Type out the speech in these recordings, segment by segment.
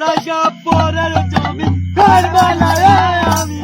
জায়গা পরের জমি। আমি আমি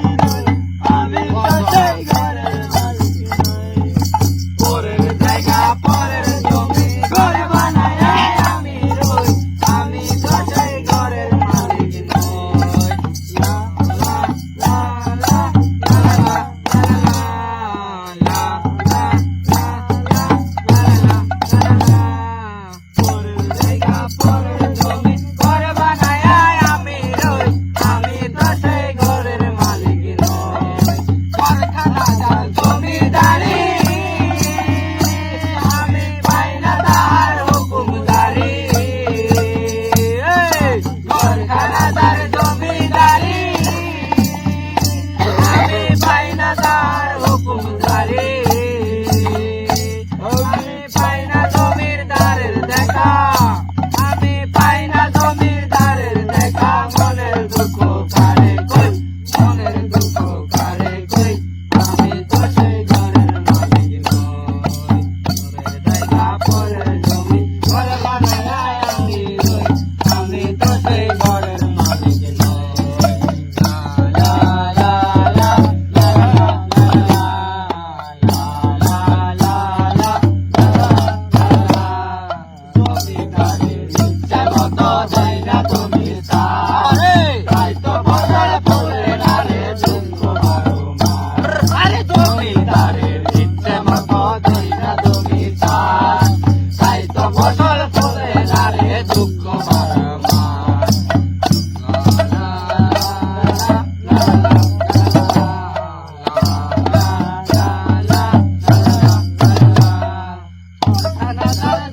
Thank you.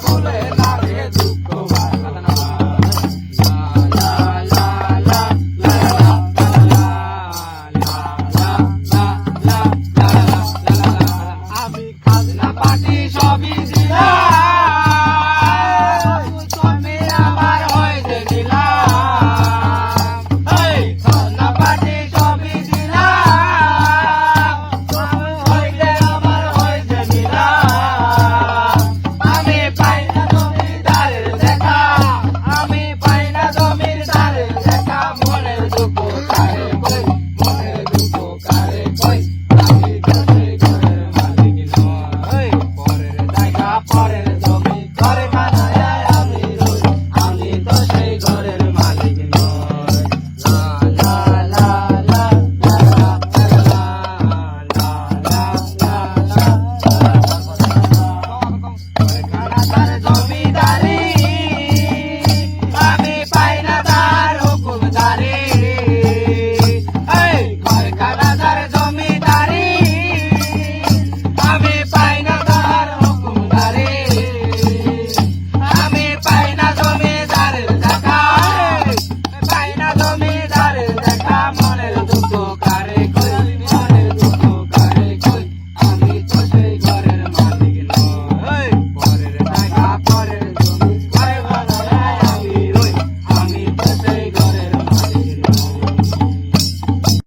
ফুলে மாலையின்